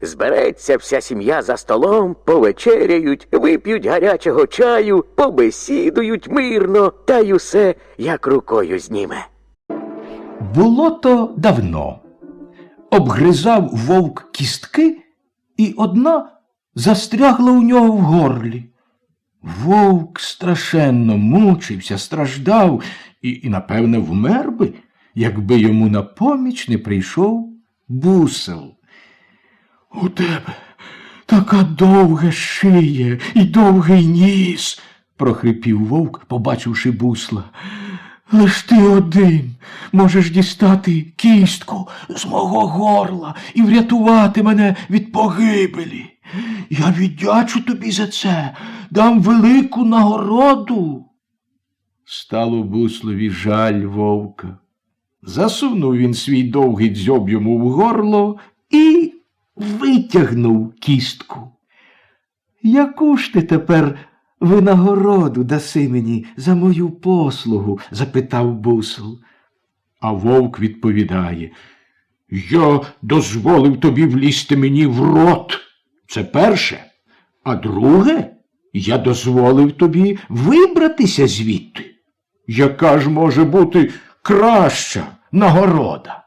збереться вся сім'я за столом, повечеряють, вип'ють гарячого чаю, побесідують мирно, та й усе як рукою зніме. Було то давно. Обгризав вовк кістки, і одна застрягла у нього в горлі. Вовк страшенно мучився, страждав і, і, напевне, вмер би, якби йому на поміч не прийшов бусел. У тебе така довга шия і довгий ніс, прохрипів вовк, побачивши бусла. Лиш ти один можеш дістати кістку з мого горла і врятувати мене від погибелі. Я віддячу тобі за це, дам велику нагороду. Стало буслові жаль вовка. Засунув він свій довгий дзьоб йому в горло і витягнув кістку. Яку ж ти тепер винагороду даси мені за мою послугу? запитав бусел. А вовк відповідає Я дозволив тобі влізти мені в рот. Це перше. А друге, я дозволив тобі вибратися звідти. Яка ж може бути краща нагорода?